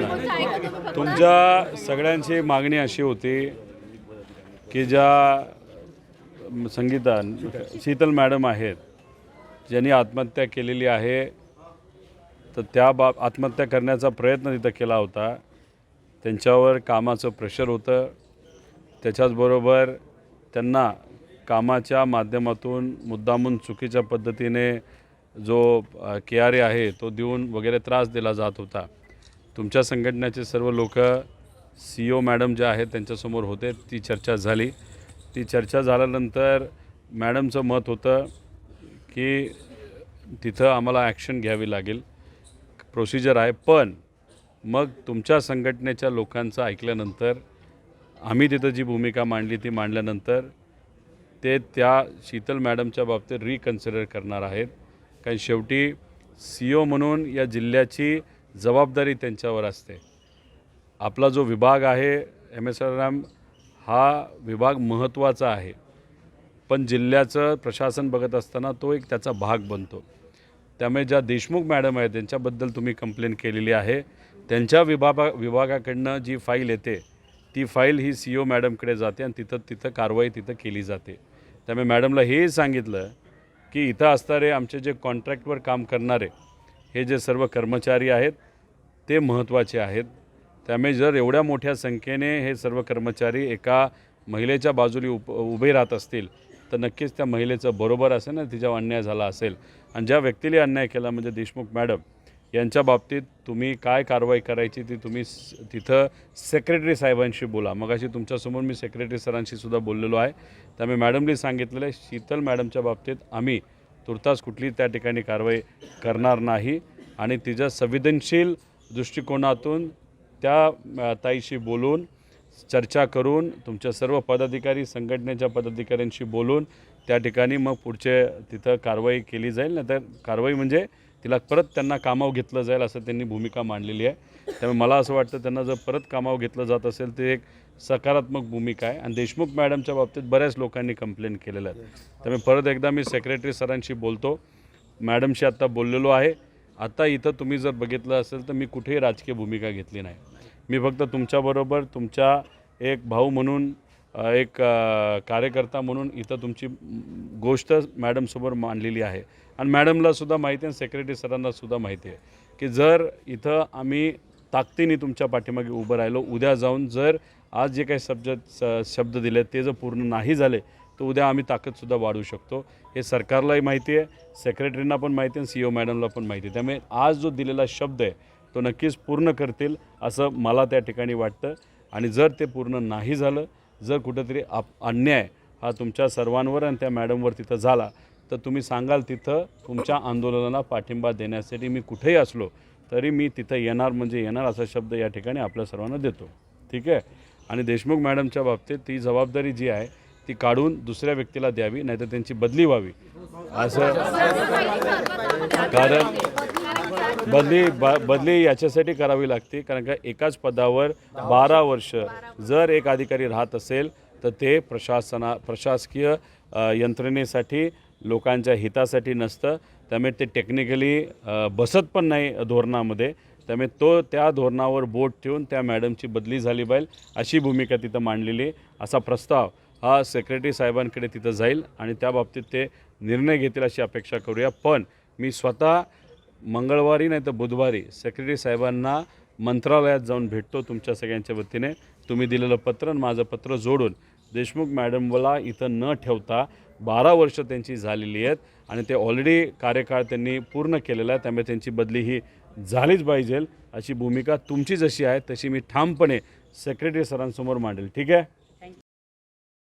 ना तुमच्या सगळ्यांची मागणी अशी होती की ज्या संगीता शीतल मॅडम आहेत ज्यांनी आत्महत्या केलेली आहे तर त्या बाब आत्महत्या करण्याचा प्रयत्न तिथं केला होता. त्यांच्यावर कामाचं प्रेशर होतं. त्याच्याचबरोबर त्यांना कामाच्या माध्यमातून मुद्दामून चुकीच्या पद्धतीने जो के आर ए आहे तो देऊन वगैरे त्रास दिला जात होता. तुमच्या संघटनेचे सर्व लोक सी ओ मॅडम ज्या आहेत त्यांच्यासमोर होते ती चर्चा झाली. ती चर्चा झाल्यानंतर मॅडमचं मत होतं की तिथं आम्हाला ॲक्शन घ्यावी लागेल. प्रोसिजर आहे पण मग तुमच्या संघटनेच्या लोकांचं ऐकल्यानंतर आम्ही तिथं जी भूमिका मांडली ती मांडल्यानंतर ते त्या शीतल मॅडमच्या बाबतीत रिकन्सिडर करणार आहेत. कारण शेवटी सी ओ म्हणून या जिल्ह्याची जबाबदारी त्यांच्यावर असते. आपला जो विभाग आहे एम एस आर एम हा विभाग महत्त्वाचा आहे. पण जिल्ह्याचं प्रशासन बघत असताना तो एक त्याचा भाग बनतो. त्यामुळे ज्या देशमुख मॅडम आहेत त्यांच्याबद्दल तुम्ही कंप्लेंट केलेली आहे. त्यांच्या विभागा विभागाकडनं जी फाईल येते ती फाईल ही सी ओ मॅडमकडे जाते आणि तिथं तिथं कारवाई तिथं केली जाते. त्यामुळे मॅडमला हे सांगितलं की इथं असणारे आमचे जे कॉन्ट्रॅक्टवर काम करणारे हे जे सर्व कर्मचारी आहेत ते महत्त्वाचे आहेत. त्यामुळे जर एवढ्या मोठ्या संख्येने हे सर्व कर्मचारी एका महिलेच्या बाजूला उप उभे राहत असतील तर नक्कीच त्या महिलेचं बरोबर असेल ना तिच्यावर अन्याय झाला असेल. आणि ज्या व्यक्तीने अन्याय केला म्हणजे देशमुख मॅडम यांच्या बाबतीत तुम्ही काय कारवाई करायची ती तुम्ही तिथं सेक्रेटरी साहेबांशी बोला. मगाशी तुमच्यासमोर मी सेक्रेटरी सरांशी सुद्धा बोललेलो आहे. त्यामुळे मॅडमनी सांगितलेलं आहे शीतल मॅडमच्या बाबतीत आम्ही तुर्तास कुठली त्या ठिकाणी कारवाई करणार नाही. आणि तिच्या संवेदनशील दृष्टिकोनातून त्या ताईशी बोलून चर्चा करून तुमच्या सर्व पदाधिकारी संघटनेच्या पदाधिकाऱ्यांशी बोलून त्या ठिकाणी मग पुढचे तिथं कारवाई केली जाईल. नाही तर कारवाई म्हणजे तिला परत त्यांना कामावर घेतलं जाईल असं त्यांनी भूमिका मांडलेली आहे. त्यामुळे मला असं वाटतं त्यांना जर परत कामावर घेतलं जात असेल ते एक सकारात्मक भूमिका आहे. आणि देशमुख मॅडमच्या बाबतीत बऱ्याच लोकांनी कंप्लेंट केलेलं आहे. त्यामुळे परत एकदा मी सेक्रेटरी सरांशी बोलतो. मॅडमशी आत्ता बोललेलो आहे. आता इथं तुम्ही जर बघितलं असेल तर मी कुठेही राजकीय भूमिका घेतली नाही. मी फक्त तुमच्याबरोबर तुमच्या एक भाऊ म्हणून एक कार्यकर्ता म्हणून इथं तुमची गोष्ट मॅडमसमोर मांडलेली आहे. आणि मॅडमलासुद्धा माहिती आहे आणि सेक्रेटरी सरांनासुद्धा माहिती आहे की जर इथं आम्ही ताकदीने तुमच्या पाठीमागे उभं राहिलो उद्या जाऊन जर आज जे काही शब्द स- शब्द दिले ते जर पूर्ण नाही झाले तर उद्या आम्ही ताकदसुद्धा वाढवू शकतो. हे सरकारलाही माहिती आहे सेक्रेटरींना पण माहिती आहे आणि सी ओ मॅडमला पण माहिती आहे. त्यामुळे आज जो दिलेला शब्द आहे तो नक्कीच पूर्ण करतील असं मला त्या ठिकाणी वाटतं. आणि जर ते पूर्ण नाही झालं जर कुठंतरी आप अन्याय हा तुमच्या सर्वांवर आणि त्या मॅडमवर तिथं झाला तर तुम्ही सांगाल तिथं तुमच्या आंदोलनाला पाठिंबा देण्यासाठी मी कुठेही असलो तरी मी तिथं येणार म्हणजे येणार असा शब्द या ठिकाणी आपल्या सर्वांना देतो. ठीक आहे? आणि देशमुख मॅडमच्या बाबतीत ती जबाबदारी जी आहे ती काढून दुसऱ्या व्यक्तीला द्यावी नाहीतर त्यांची बदली व्हावी. असं कारण बदली ब बदली याच्यासाठी करावी लागते कारण का एकाच पदावर बारा वर्ष जर एक अधिकारी राहत असेल तर ते प्रशासना प्रशासकीय यंत्रणेसाठी लोकांच्या हितासाठी नसतं. त्यामुळे ते टेक्निकली बसत पण नाही धोरणामध्ये. त्यामुळे तो त्या धोरणावर बोट ठेवून त्या मॅडमची बदली झाली पाहिजे अशी भूमिका तिथं मांडलेली असा प्रस्ताव हा सेक्रेटरी साहेबांकडे तिथं जाईल आणि त्या बाबतीत ते निर्णय घेतील अशी अपेक्षा करूया. पण मी स्वतः मंगळवारी नाही तर बुधवारी सेक्रेटरी साहेबांना मंत्रालयात जाऊन भेटतो तुमच्या सगळ्यांच्या वतीने. तुम्ही दिलेलं पत्र आणि माझं पत्र जोडून देशमुख मॅडमला इथं न ठेवता बारा वर्ष त्यांची झालेली आहेत आणि ते ऑलरेडी कार्यकाळ त्यांनी पूर्ण केलेला आहे. त्यामुळे त्यांची बदली ही झालीच पाहिजे अशी भूमिका तुमची जशी आहे तशी मी ठामपणे सेक्रेटरी सरांसमोर मांडेल. ठीक आहे?